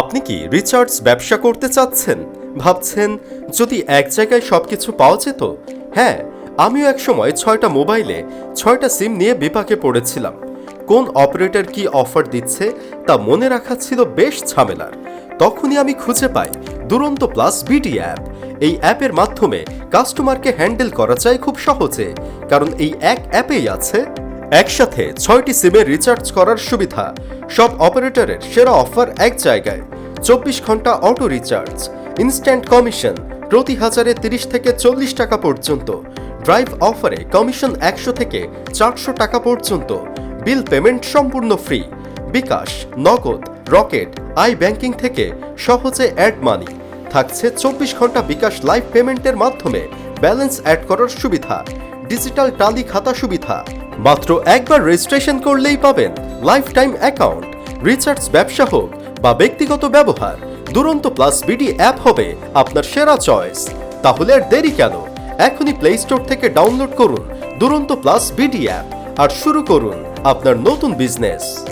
আপনি কি রিচার্জ ব্যবসা করতে চাচ্ছেন? ভাবছেন, যদি এক জায়গায় সবকিছু পাওয়া যেত? হ্যাঁ আমিও এক সময় ছয়টা মোবাইলে ছয়টা সিম নিয়ে বিপাকে পড়েছিলাম। কোন অপারেটর কি অফার দিচ্ছে তা মনে রাখা ছিল বেশ ঝামেলার। তখনই আমি খুঁজে পাই দুরন্ত প্লাস বিডি অ্যাপ। এই অ্যাপের মাধ্যমে কাস্টমারকে হ্যান্ডেল করা যায় খুব সহজে, কারণ এই এক অ্যাপেই আছে একসাথে ছয়টি সিমে রিচার্জ করার সুবিধা। সব অপারেটরের সেরা অফার এক জায়গায়। চব্বিশ ঘণ্টা অটো রিচার্জ ইনস্ট্যান্ট কমিশন প্রতি হাজারে তিরিশ থেকে চল্লিশ টাকা পর্যন্ত। ড্রাইভ অফারে কমিশন একশো থেকে চারশো টাকা পর্যন্ত। বিল পেমেন্ট সম্পূর্ণ ফ্রি বিকাশ, নগদ, রকেট আই ব্যাংকিং থেকে সহজে অ্যাড মানি থাকছে চব্বিশ ঘণ্টা বিকাশ লাইভ পেমেন্টের মাধ্যমে ব্যালেন্স অ্যাড করার সুবিধা। ডিজিটাল টালি খাতা সুবিধা। মাত্র একবার রেজিস্ট্রেশন করলেই পাবেন লাইফ টাইম অ্যাকাউন্ট, রিচার্জ ব্যবসা হোক বা ব্যক্তিগত ব্যবহার। দুরন্ত প্লাস বিডি অ্যাপ হবে আপনার সেরা চয়েস। তাহলে আর দেরি কেন? এখনই প্লে স্টোর থেকে ডাউনলোড করুন দুরন্ত প্লাস বিডি অ্যাপ। আর শুরু করুন আপনার নতুন বিজনেস।